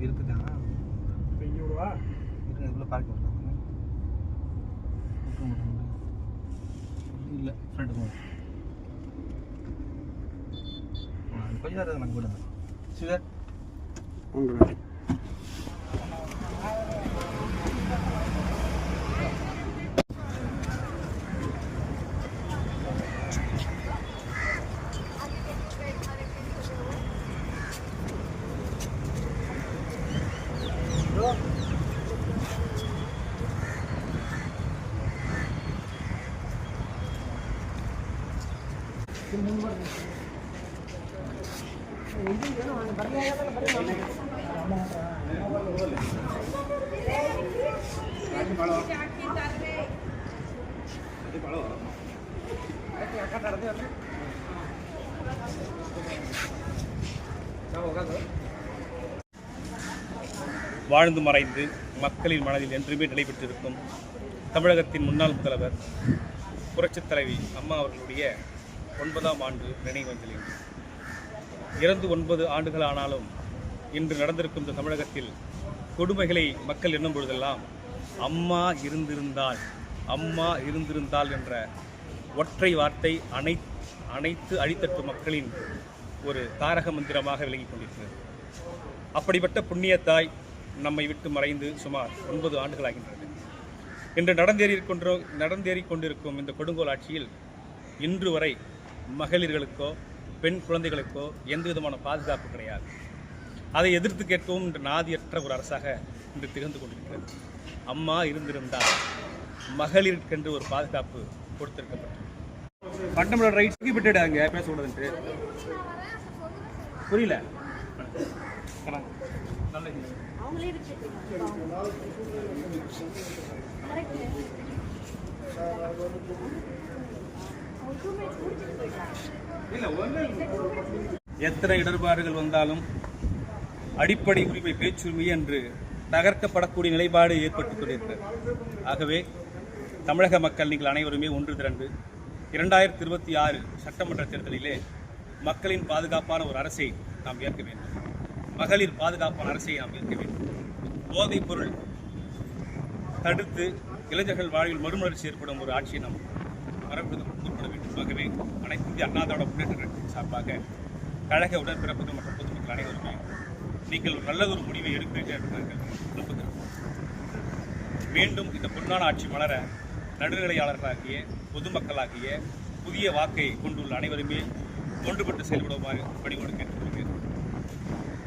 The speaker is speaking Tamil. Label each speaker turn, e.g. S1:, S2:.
S1: இருக்குதான்
S2: இப்போ இங்கே விடுவா?
S1: இருக்கு இதுக்குள்ள பார்க்க விட்டுற மாட்டாங்க இல்லை ஃப்ரெண்டு போகும் கொஞ்ச நேரம் நாங்கள் விடுங்க சுகர்
S2: ஒன்று
S3: வாழ்ந்து மறைந்து மக்களின் மனதில் என்றுமே நிலை பெற்றிருக்கும் தமிழகத்தின் முன்னாள் முதல்வர் புரட்சித் தலைவி அம்மா அவர்களுடைய ஒன்பதாம் ஆண்டு நினைவஞ்சலி இன்று. இறந்து ஒன்பது ஆண்டுகள் ஆனாலும் இன்று நடந்திருக்கும் இந்த தமிழகத்தில் கொடுமைகளை மக்கள் எண்ணும் பொழுதெல்லாம் அம்மா இருந்திருந்தால் அம்மா இருந்திருந்தால் என்ற ஒற்றை வார்த்தை அனை அனைத்து அடித்தட்டு மக்களின் ஒரு தாரக மந்திரமாக விளங்கிக் கொண்டிருக்கிறது அப்படிப்பட்ட புண்ணியத்தாய் நம்மை விட்டு மறைந்து சுமார் ஒன்பது ஆண்டுகளாகின்றது இன்று நடந்தேறி கொண்டோ நடந்தேறிக் கொண்டிருக்கும் இந்த கொடுங்கோல் ஆட்சியில் இன்று வரை மகளிர்களுக்கோ பெண் குழந்தைகளுக்கோ எந்த விதமான பாதுகாப்பு கிடையாது. அதை எதிர்த்து கேட்கவும் இன்று நாதியற்ற ஒரு அரசாக இன்று திகழ்ந்து கொண்டிருக்கிறது. அம்மா இருந்திருந்தால் மகளிருக்கென்று ஒரு பாதுகாப்பு கொடுத்திருக்கப்பட்டது. ஃபண்டமெண்டல் ரைட்ஸுக்கு விட்டுடாங்க பேசக்கூடாதுன்ட்டு. புரியல? நல்ல எத்தனை இடர்பாடுகள் வந்தாலும் அடிப்படை உரிமை பேச்சுரிமை என்று தகர்க்கப்படக்கூடிய நிலைப்பாடு ஏற்பட்டுக் கொண்டிருக்கிறது. ஆகவே தமிழக மக்கள் நீங்கள் அனைவருமே ஒன்று திரண்டு இரண்டாயிரத்தி இருபத்தி ஆறு சட்டமன்ற தேர்தலிலே மக்களின் பாதுகாப்பான ஒரு அரசை நாம் ஏற்க வேண்டும். மகளிர் பாதுகாப்பான அரசை நாம் ஏற்க வேண்டும். போதைப் பொருள் தடுத்து இளைஞர்கள் வாழ்வில் மறுமலர்ச்சி ஏற்படும் ஒரு ஆட்சியை நாம் வரப்பட முற்பட வேண்டும் ஆகவே அனைத்து இந்திய அண்ணாதோட முன்னேற்ற கழகத்தின் சார்பாக கழக உடன்பிறப்புகள் மற்றும் பொதுமக்கள் அனைவருமே நீங்கள் ஒரு நல்லதொரு முடிவை எடுப்பீர்கள் என்று நம்புகிறோம். மீண்டும் இந்த பொன்னான ஆட்சி மலர நடுநிலையாளர்களாகிய பொதுமக்களாகிய புதிய வாக்கை கொண்டுள்ள அனைவருமே ஒன்றுபட்டு செயல்படுமாறு பணிகொடுக்கின்றோம்